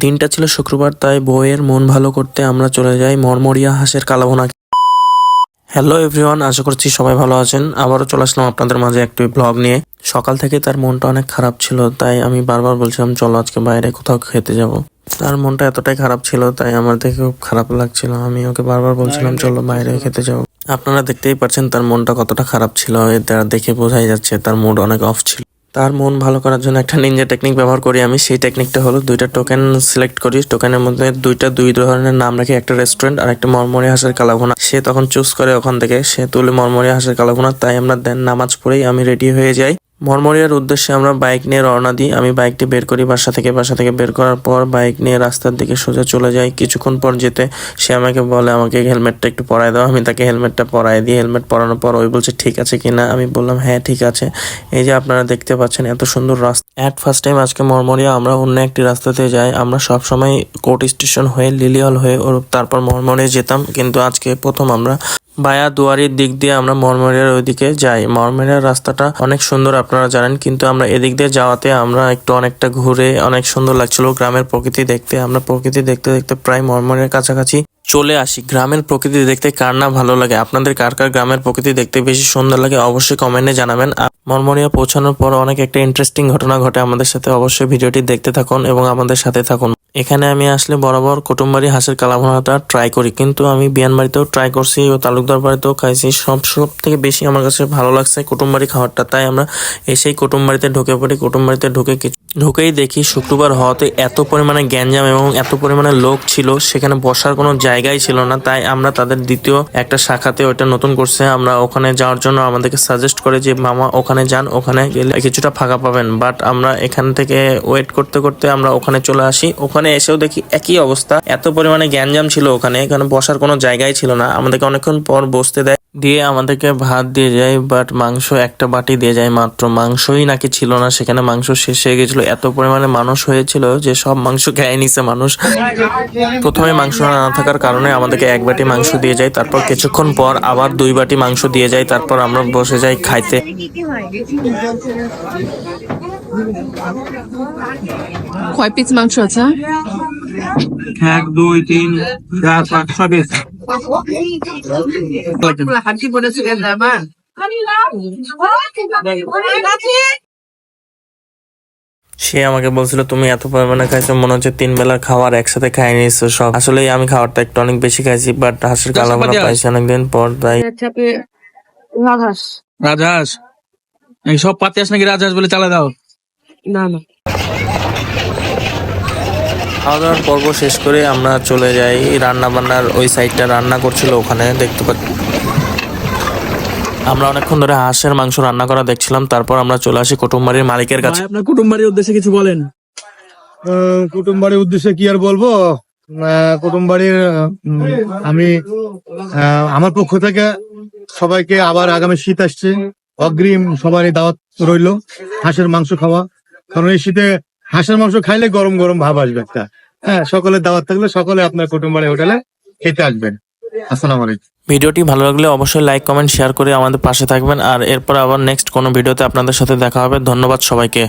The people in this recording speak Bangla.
দিনটা ছিল শুক্রবার, তাই বউয়ের মন ভালো করতে আমরা চলে যাই মরমরিয়া হাঁসের কালাভোনা। হ্যালো এভরিওয়ান আশা করছি সবাই ভালো আছেন। আবারও চলে আসলাম আপনাদের মাঝে একটি ব্লগ নিয়ে। সকাল থেকে তার মনটা অনেক খারাপ ছিল, তাই আমি বারবার বলছিলাম, চলো আজকে বাইরে কোথাও খেতে যাব। তার মনটা এতটাই খারাপ ছিল, তাই আমার দেখে খুব খারাপ লাগছিল। আমি ওকে বারবার বলছিলাম, চলো বাইরে খেতে যাব। আপনারা দেখতেই পাচ্ছেন তার মনটা কতটা খারাপ ছিল আর দেখে বোঝাই যাচ্ছে তার মুড অনেক অফ ছিল। তার মন ভালো করার জন্য একটা নিনজা টেকনিক ব্যবহার করি আমি। সেই টেকনিকটা হলো দুইটা টোকেন সিলেক্ট করি। টোকেনের মধ্যে দুইটা, দুই ধরনের নাম রাখি। একটা রেস্টুরেন্ট আর একটা মরমরি হাঁসের কালাভোনা। সে তখন চুজ করে ওখান থেকে। সে তুলে মরমরি হাঁসের কালাভোনা। তাই আমরা দেন নামাজ পড়েই আমি রেডি হয়ে যাই। মরমরিয়ার উদ্দেশ্যে আমরা বাইক নিয়ে রওনা দিই। আমি বাইকটি বের করি বাসা থেকে। বাসা থেকে বের করার পর বাইক নিয়ে রাস্তার দিকে সোজা চলে যাই। কিছুক্ষণ পর যেতে সে আমাকে বলে, আমাকে হেলমেটটা একটু পরায় দাও। আমি তাকে হেলমেটটা পরায় দিই। হেলমেট পরানোর পর ওই বলছে, ঠিক আছে কিনা আমি বললাম হ্যাঁ ঠিক আছে। এই যে আপনারা দেখতে পাচ্ছেন এত সুন্দর রাস্তা। অ্যাট ফার্স্ট টাইম আজকে মরমরিয়া, আমরা অন্য একটি রাস্তাতে যাই। আমরা সব সময় কোর্ট স্টেশন হয়ে লিলিয়াল হয়ে, ওর তারপর মরমরিয়া যেতাম। কিন্তু আজকে প্রথম আমরা বায়া দুয়ারির দিক দিয়ে আমরা মরমরিয়ার ওইদিকে যাই। মরমরিয়ার রাস্তাটা অনেক সুন্দর আপনারা জানেন, কিন্তু আমরা এদিক দিয়ে যাওয়াতে আমরা একটু অনেকটা ঘুরে অনেক সুন্দর লাগছিল গ্রামের প্রকৃতি দেখতে। আমরা প্রকৃতি দেখতে দেখতে প্রায় মরমরিয়ার কাছাকাছি চলে আসি। গ্রামের প্রকৃতি দেখতে কার না ভালো লাগে? আপনাদের কার কার গ্রামের প্রকৃতি দেখতে বেশি সুন্দর লাগে অবশ্যই কমেন্টে জানাবেন। আর মরমরিয়া পৌঁছানোর পর অনেক একটা ইন্টারেস্টিং ঘটনা ঘটে আমাদের সাথে। অবশ্যই ভিডিওটি দেখতে থাকুন এবং আমাদের সাথে থাকুন। এখানে আমি আসলে বরাবর কুটুমবাড়ি হাঁসের কালাভুনাটা ট্রাই করি। কিন্তু আমি বিয়ানবাড়িতেও ট্রাই করছি ও তালুকদার বাড়িতেও খাইছি। সব সব থেকে বেশি আমার কাছে ভালো লাগছে কুটুমবাড়ি খাবারটা। তাই আমরা এসেই কুটুমবাড়িতে ঢুকে পড়ি। কুটুমবাড়িতে ঢুকে কিছু ঢুকেই দেখি শুক্রবার হওয়াতে এত পরিমাণে গ্যাঞ্জাম এবং এত পরিমাণে লোক ছিল, সেখানে বসার কোনো জায়গাই ছিল না। তাই আমরা তাদের দ্বিতীয় একটা শাখাতে ওইটা নতুন করছে। আমরা ওখানে যাওয়ার জন্য আমাদেরকে সাজেস্ট করে যে, মামা, ওখানে যান, ওখানে গেলে কিছুটা ফাঁকা পাবেন। বাট আমরা এখান থেকে ওয়েট করতে করতে আমরা ওখানে চলে আসি। ওখানে এসেও দেখি একই অবস্থা। এত পরিমাণে গ্যাঞ্জাম ছিল ওখানে, এখানে বসার কোনো জায়গাই ছিল না। আমাদেরকে অনেকক্ষণ পর বসতে দেয়। দিয়ে আমাদেরকে ভাত দিয়ে যায় বাট মাংস একটা বাটি দিয়ে যায় মাত্র। মাংসই নাকি ছিল না, সেখানে মাংস শেষ হয়ে গেছিল। এত পরিমাণে মানুষ হয়েছিল যে সব মাংস খেয়ে নিছে মানুষ। প্রথমে মাংস না থাকার কারণে আমাদেরকে এক বাটি মাংস দিয়ে যায়, তারপর কিছুক্ষণ পর আবার দুই বাটি মাংস দিয়ে যায়, তারপর আমরা বসে যাই খাইতে। কয় পিস মাংস আছে? এক দুই তিন চার পাঁচ ছয় পিস হাড্ডি পড়েছে আমার সে আমাকে বলছিল তুমি এত পরিমাণে খাইছো মনে হচ্ছে তিন বেলার খাবার একসাথে খাই নিয়েছো সব। আসলে আমি খাবারটা একটু অনেক বেশি খাইছি বাট হাঁসের কালাভরা পাইছি অনেকদিন পর তাই। চাপে রাধাস রাজহাঁস? এই সব পাতি আস নাকি রাজহাঁস বলে চালা দাও? না না। খাওয়া দাওয়ার পর্ব শেষ করে আমরা চলে যাই। রান্না বান্নার ওই সাইডটা রান্না করছিল ওখানে দেখতে পাচ্ছি। আমরা অনেকক্ষণ ধরে হাঁসের মাংস রান্না করা দেখছিলাম তারপর আমরা চলে আসি কুটুম্বাড়ির মালিকের কাছে। আপনার কুটুম বাড়ির উদ্দেশ্যে কিছু বলেন। আহ, কুটুম বাড়ির উদ্দেশ্যে কি আর বলব? আহ, কুটুম বাড়ির আমি আহ, আমার পক্ষ থেকে সবাইকে আবার আগামী শীত আসছে। অগ্রিম সবারই দাওয়াত রইল হাঁসের মাংস খাওয়া। কারণ এই শীতে হাঁসের মাংস খাইলে গরম গরম ভাব আসবে একটা। হ্যাঁ সকলে দাওয়াত থাকলে সকলে আপনার কুটুম বাড়ি হোটেলে খেতে আসবেন। আসসালামু আলাইকুম। ভিডিওটি ভালো লাগলে অবশ্যই লাইক, কমেন্ট, শেয়ার করে আমাদের পাশে থাকবেন। আর এরপর আবার নেক্সট কোনো ভিডিওতে আপনাদের সাথে দেখা হবে। ধন্যবাদ সবাইকে।